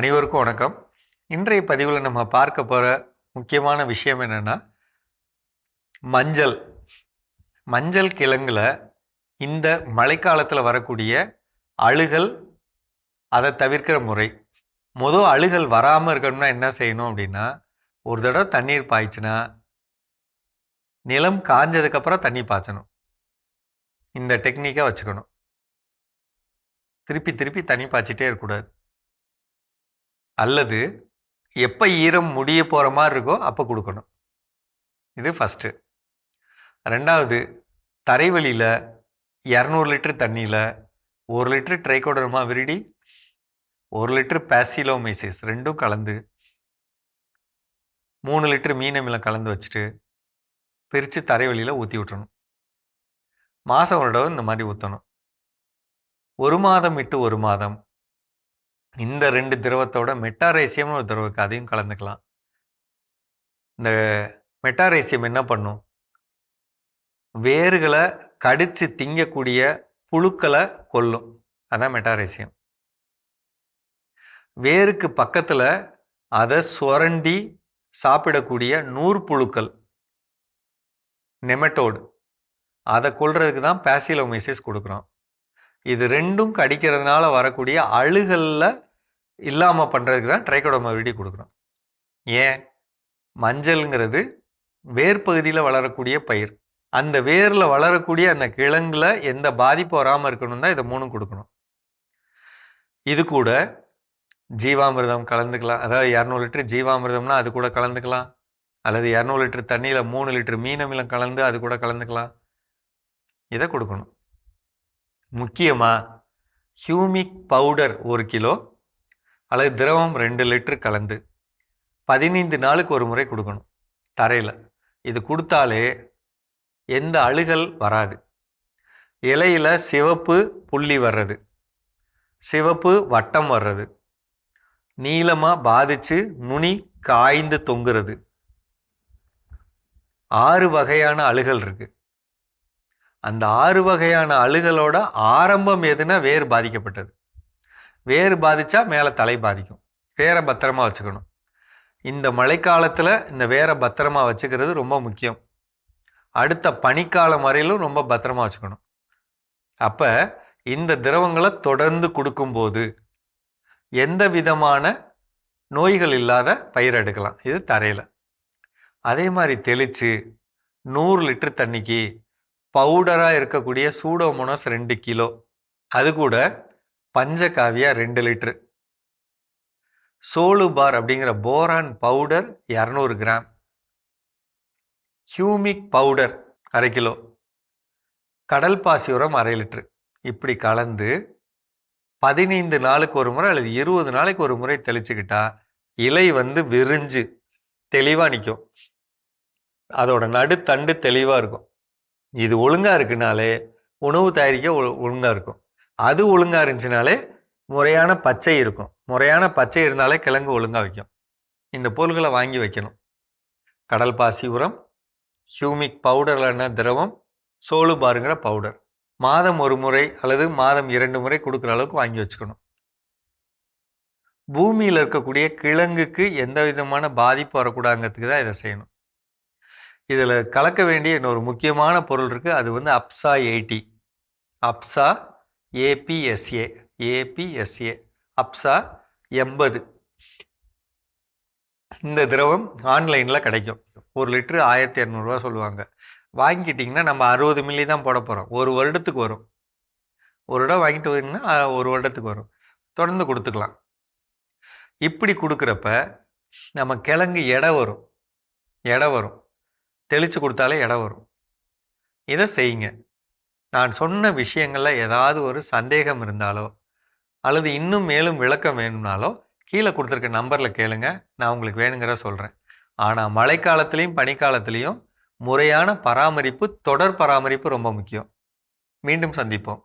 அனைவருக்கும் வணக்கம். இன்றைய பதிவில் நம்ம பார்க்க போகிற முக்கியமான விஷயம் என்னென்னா மஞ்சள். மஞ்சள் கிழங்குல இந்த மழைக்காலத்தில் வரக்கூடிய அழுகல் அதை தவிர்க்கிற முறை. மொதல் அழுகல் வராமல் இருக்கணும்னா என்ன செய்யணும் அப்படின்னா ஒரு தடவை தண்ணீர் பாய்ச்சினா நிலம் காஞ்சதுக்கப்புறம் தண்ணி பாய்ச்சணும். இந்த டெக்னிக்கை வச்சுக்கணும். திருப்பி திருப்பி தண்ணி பாய்ச்சிட்டே இருக்கக்கூடாது. அல்லது எப்போ ஈரம் முடிய போகிற மாதிரி இருக்கோ அப்போ கொடுக்கணும். இது ஃபஸ்ட்டு ரெண்டாவது தரைவழியில் இரநூறு லிட்டர் தண்ணியில் ஒரு லிட்டரு ட்ரைகோடர்மா விரிடி ஒரு லிட்டரு பேசிலோமைசிஸ் ரெண்டும் கலந்து மூணு லிட்டர் மீனமிலம் கலந்து வச்சுட்டு பிரித்து தரைவழியில் ஊற்றி விட்டணும் மாதம் ஒரு தடவை இந்த மாதிரி ஊற்றணும் ஒரு மாதம் விட்டு ஒரு மாதம் இந்த ரெண்டு திரவத்தோட மெட்டாரேசியம்னு ஒரு திரவம் அதையும் கலந்துக்கலாம். இந்த மெட்டாரேசியம் என்ன பண்ணும்? வேர்களை கடித்து திங்கக்கூடிய புழுக்களை கொல்லும். அதான் மெட்டாரேசியம். வேருக்கு பக்கத்தில் அதை சுரண்டி சாப்பிடக்கூடிய நூற்புழுக்கள் நெமட்டோடு. அதை கொல்றதுக்கு தான் பேசிலோமைசிஸ் கொடுக்குறோம். இது ரெண்டும் கடிக்கிறதுனால வரக்கூடிய அழுகல்ல இல்லாமல் பண்ணுறதுக்கு தான் ட்ரைகோடோமா விடி கொடுக்குறோம் ஏன்? மஞ்சள்ங்கிறது வேர் பகுதியில் வளரக்கூடிய பயிர். அந்த வேரில் வளரக்கூடிய அந்த கிழங்குல எந்த பாதிப்பு வராமல் இருக்கணும் தான் இதை மூணும் கொடுக்கணும். இது கூட ஜீவாமிர்தம் கலந்துக்கலாம். அதாவது இரநூறு லிட்டர் ஜீவாமிர்தம்னா அது கூட கலந்துக்கலாம். அல்லது இரநூறு லிட்டர் தண்ணியில் மூணு லிட்டர் மீனமிலம் கலந்து அது கூட கலந்துக்கலாம். இதை கொடுக்கணும். முக்கியமாக ஹியூமிக் பவுடர் ஒரு கிலோ அல்லது திரவம் ரெண்டு லிட்டர் கலந்து பதினைந்து நாளுக்கு ஒரு முறை கொடுக்கணும். தரையில். இது கொடுத்தாலே எந்த அழுகல் வராது. இலையில் சிவப்பு புள்ளி வர்றது. சிவப்பு வட்டம் வர்றது. நீளமாக பாதிச்சு நுனி காய்ந்து தொங்குறது. ஆறு வகையான அழுகல் இருக்குது அந்த ஆறு வகையான அழுகலோட ஆரம்பம் எதுனா வேர் பாதிக்கப்பட்டது. வேர் பாதித்தா மேலே தலை பாதிக்கும். வேரை பத்திரமா வச்சுக்கணும். இந்த மழைக்காலத்தில் இந்த வேரை பத்திரமா வச்சுக்கிறது ரொம்ப முக்கியம். அடுத்த பனிக்காலம் வரையிலும் ரொம்ப பத்திரமா வச்சுக்கணும். அப்போ இந்த திரவங்களை தொடர்ந்து கொடுக்கும்போது எந்த விதமான நோய்கள் இல்லாத பயிர் எடுக்கலாம். இது தரையில். அதே மாதிரி தெளித்து நூறு லிட்டர் தண்ணிக்கு பவுடராக இருக்கக்கூடிய சூடோமோனஸ் ரெண்டு கிலோ. அது கூட பஞ்சகாவியா ரெண்டு லிட்ரு சோலு பார் அப்படிங்கிற போரான் பவுடர் இரநூறு கிராம். ஹியூமிக் பவுடர் அரை கிலோ. கடல் பாசி உரம் அரை லிட்ரு இப்படி கலந்து பதினைந்து நாளுக்கு ஒரு முறை அல்லது இருபது நாளைக்கு ஒரு முறை தெளிச்சுக்கிட்டா இலை வந்து விரிஞ்சு தெளிவாக நிற்கும் அதோட நடுத்தண்டு தெளிவாக இருக்கும். இது ஒழுங்காக இருக்குனாலே உணவு தயாரிக்க ஒழுங்காக இருக்கும். அது ஒழுங்காக இருந்துச்சுனாலே முறையான பச்சை இருக்கும். முறையான பச்சை இருந்தாலே கிழங்கு ஒழுங்காக வைக்கும். இந்த பொருள்களை வாங்கி வைக்கணும். கடல் பாசி உரம் ஹியூமிக் பவுடர்லான திரவம் சோழு பாருங்கிற பவுடர். மாதம் ஒரு முறை அல்லது மாதம் இரண்டு முறை கொடுக்குற அளவுக்கு வாங்கி வச்சுக்கணும். பூமியில் இருக்கக்கூடிய கிழங்குக்கு எந்த விதமான பாதிப்பு வரக்கூடாதுங்கிறதுக்கு தான் இதை செய்யணும். இதில் கலக்க வேண்டிய இன்னொரு முக்கியமான பொருள் இருக்குது அது வந்து ABSA eighty. ABSA ABSA ABSA ABSA எண்பது. இந்த திரவம் ஆன்லைனில் கிடைக்கும். ஒரு லிட்ரு ஆயிரத்தி இரநூறுவா சொல்லுவாங்க. வாங்கிக்கிட்டிங்கன்னா நம்ம அறுபது மில்லி தான் போட போகிறோம் ஒரு வருடத்துக்கு வரும். ஒரு இடம் வாங்கிட்டு வந்தீங்கன்னா ஒரு வருடத்துக்கு வரும். தொடர்ந்து கொடுத்துக்கலாம். இப்படி கொடுக்குறப்ப நம்ம கிழங்கு எடை வரும். எடை வரும். தெளித்து கொடுத்தாலே எடை வரும். இதை செய்யுங்க. நான் சொன்ன விஷயங்களில் ஏதாவது ஒரு சந்தேகம் இருந்தாலோ அல்லது இன்னும் மேலும் விளக்கம் வேணும்னாலோ கீழே கொடுத்துருக்க நம்பரில் கேளுங்க. நான் உங்களுக்கு வேணுங்கிற சொல்கிறேன் ஆனால் மழைக்காலத்துலேயும் பனிக்காலத்துலேயும் முறையான பராமரிப்பு தொடர் பராமரிப்பு ரொம்ப முக்கியம். மீண்டும் சந்திப்போம்.